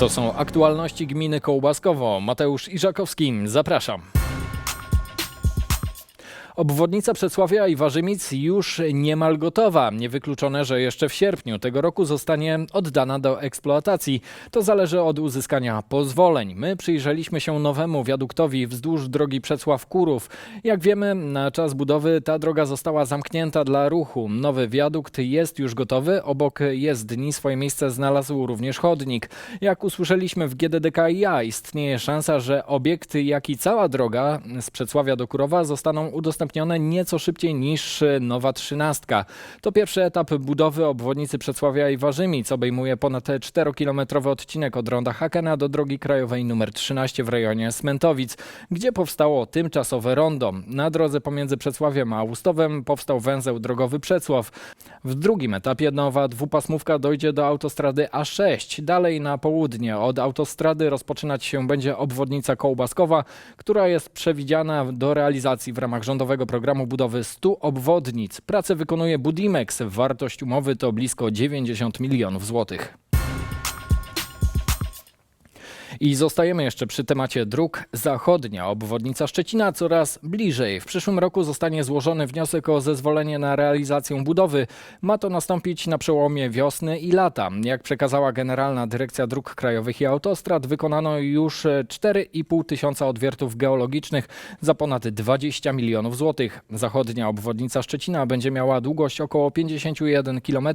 To są aktualności gminy Kołbaskowo. Mateusz Iżakowski, zapraszam. Obwodnica Przedsławia i Warzymic już niemal gotowa. Niewykluczone, że jeszcze w sierpniu tego roku zostanie oddana do eksploatacji. To zależy od uzyskania pozwoleń. My przyjrzeliśmy się nowemu wiaduktowi wzdłuż drogi Przedsław-Kurów. Jak wiemy, na czas budowy ta droga została zamknięta dla ruchu. Nowy wiadukt jest już gotowy. Obok jezdni swoje miejsce znalazł również chodnik. Jak usłyszeliśmy w GDDKiA, istnieje szansa, że obiekt, jak i cała droga z Przedsławia do Kurowa zostaną udostępnione nieco szybciej niż nowa trzynastka. To pierwszy etap budowy obwodnicy Przedsławia i Warzymic. Obejmuje ponad 4-kilometrowy odcinek od ronda Hakena do drogi krajowej nr 13 w rejonie Smentowic, gdzie powstało tymczasowe rondo. Na drodze pomiędzy Przedsławiem a Austowem powstał węzeł drogowy Przecław. W drugim etapie nowa dwupasmówka dojdzie do autostrady A6. Dalej na południe od autostrady rozpoczynać się będzie obwodnica Kołbaskowa, która jest przewidziana do realizacji w ramach rządowego programu budowy 100 obwodnic. Pracę wykonuje Budimex. Wartość umowy to blisko 90 milionów złotych. I zostajemy jeszcze przy temacie dróg. Zachodnia obwodnica Szczecina coraz bliżej. W przyszłym roku zostanie złożony wniosek o zezwolenie na realizację budowy. Ma to nastąpić na przełomie wiosny i lata. Jak przekazała Generalna Dyrekcja Dróg Krajowych i Autostrad, wykonano już 4,5 tysiąca odwiertów geologicznych za ponad 20 milionów złotych. Zachodnia obwodnica Szczecina będzie miała długość około 51 km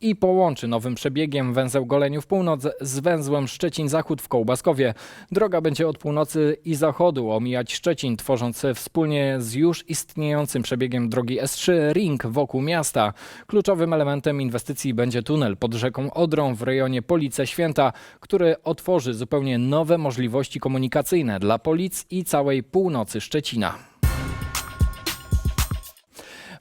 i połączy nowym przebiegiem węzeł Goleniów Północ z węzłem Szczecin-Zachód w Kołbaskowie. Droga będzie od północy i zachodu omijać Szczecin, tworząc wspólnie z już istniejącym przebiegiem drogi S3 ring wokół miasta. Kluczowym elementem inwestycji będzie tunel pod rzeką Odrą w rejonie Police Święta, który otworzy zupełnie nowe możliwości komunikacyjne dla Polic i całej północy Szczecina.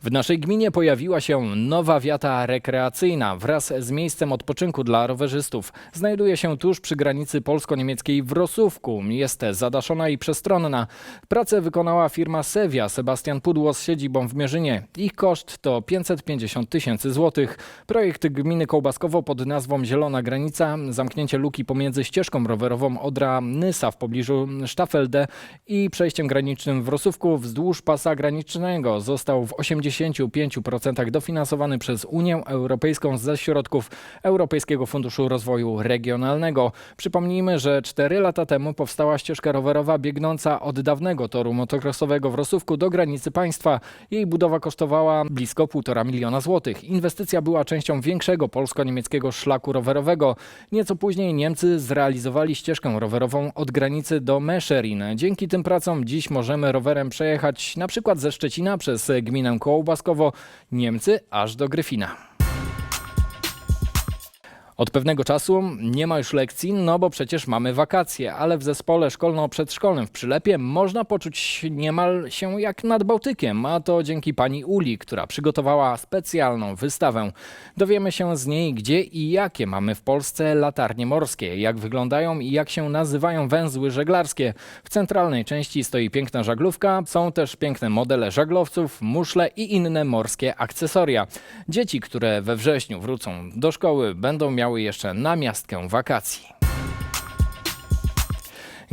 W naszej gminie pojawiła się nowa wiata rekreacyjna wraz z miejscem odpoczynku dla rowerzystów. Znajduje się tuż przy granicy polsko-niemieckiej w Rosówku. Jest zadaszona i przestronna. Pracę wykonała firma Sevia Sebastian Pudło z siedzibą w Mierzynie. Ich koszt to 550 tysięcy złotych. Projekt gminy Kołbaskowo pod nazwą Zielona Granica, zamknięcie luki pomiędzy ścieżką rowerową Odra-Nysa w pobliżu Stafelde i przejściem granicznym w Rosówku wzdłuż pasa granicznego został w 80 95% dofinansowany przez Unię Europejską ze środków Europejskiego Funduszu Rozwoju Regionalnego. Przypomnijmy, że 4 lata temu powstała ścieżka rowerowa biegnąca od dawnego toru motocrossowego w Rosówku do granicy państwa. Jej budowa kosztowała blisko 1,5 miliona złotych. Inwestycja była częścią większego polsko-niemieckiego szlaku rowerowego. Nieco później Niemcy zrealizowali ścieżkę rowerową od granicy do Meszerin. Dzięki tym pracom dziś możemy rowerem przejechać na przykład ze Szczecina przez gminę Kołba Baskowo, Niemcy aż do Gryfina. Od pewnego czasu nie ma już lekcji, no bo przecież mamy wakacje, ale w zespole szkolno-przedszkolnym w Przylepie można poczuć niemal się jak nad Bałtykiem, a to dzięki pani Uli, która przygotowała specjalną wystawę. Dowiemy się z niej, gdzie i jakie mamy w Polsce latarnie morskie, jak wyglądają i jak się nazywają węzły żeglarskie. W centralnej części stoi piękna żaglówka, są też piękne modele żaglowców, muszle i inne morskie akcesoria. Dzieci, które we wrześniu wrócą do szkoły, będą miały jeszcze namiastkę wakacji.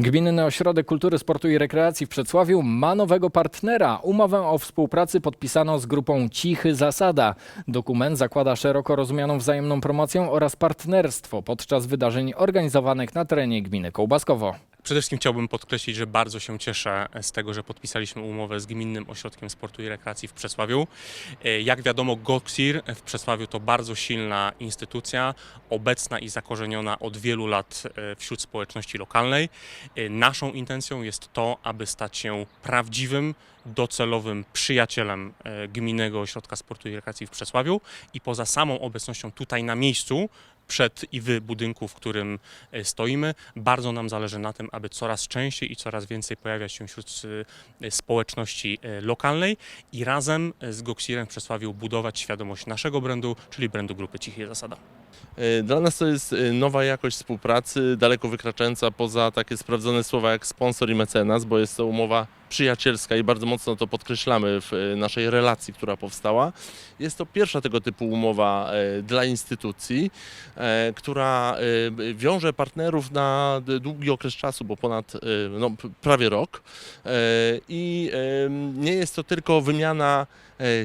Gminny Ośrodek Kultury, Sportu i Rekreacji w Przedsławiu ma nowego partnera. Umowę o współpracy podpisano z grupą Cichy Zasada. Dokument zakłada szeroko rozumianą wzajemną promocję oraz partnerstwo podczas wydarzeń organizowanych na terenie gminy Kołbaskowo. Przede wszystkim chciałbym podkreślić, że bardzo się cieszę z tego, że podpisaliśmy umowę z Gminnym Ośrodkiem Sportu i Rekreacji w Przesławiu. E, Jak wiadomo, GOXIR w Przesławiu to bardzo silna instytucja, obecna i zakorzeniona od wielu lat e, wśród społeczności lokalnej. E, Naszą intencją jest to, aby stać się prawdziwym, docelowym przyjacielem Gminnego Ośrodka Sportu i Rekreacji w Przesławiu i poza samą obecnością tutaj na miejscu, przed i w budynku, w którym e, stoimy. Bardzo nam zależy na tym, aby coraz częściej i coraz więcej pojawiać się wśród e, społeczności e, lokalnej i razem z Goksirem w Przesławiu budować świadomość naszego brandu, czyli brandu grupy Cichej Zasada. E, Dla nas to jest e, nowa jakość współpracy, daleko wykraczająca poza takie sprawdzone słowa jak sponsor i mecenas, bo jest to umowa przyjacielska i bardzo mocno to podkreślamy w e, naszej relacji, która powstała. Jest to pierwsza tego typu umowa dla instytucji, która wiąże partnerów na długi okres czasu, bo ponad no, prawie rok. I nie jest to tylko wymiana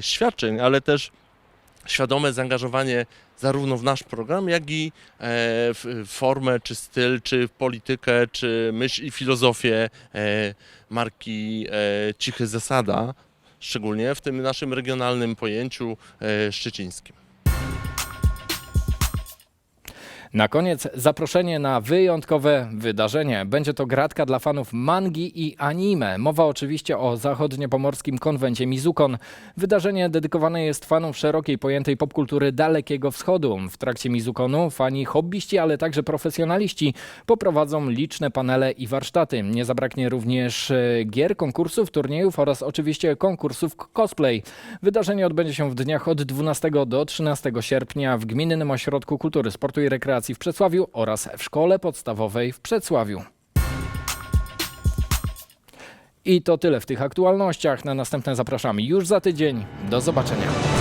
świadczeń, ale też świadome zaangażowanie zarówno w nasz program, jak i e, w formę, czy styl, czy politykę, czy myśl i filozofię e, marki e, Cichy Zasada, szczególnie w tym naszym regionalnym pojęciu szczecińskim. Na koniec zaproszenie na wyjątkowe wydarzenie. Będzie to gratka dla fanów mangi i anime. Mowa oczywiście o zachodniopomorskim konwencie Mizukon. Wydarzenie dedykowane jest fanom szerokiej pojętej popkultury Dalekiego Wschodu. W trakcie Mizukonu fani hobbyści, ale także profesjonaliści poprowadzą liczne panele i warsztaty. Nie zabraknie również e, gier, konkursów, turniejów oraz oczywiście konkursów cosplay. Wydarzenie odbędzie się w dniach od 12 do 13 sierpnia w Gminnym Ośrodku Kultury, Sportu i Rekreacji w Przedsławiu oraz w Szkole Podstawowej w Przedsławiu. I to tyle w tych aktualnościach. Na następne zapraszamy już za tydzień. Do zobaczenia.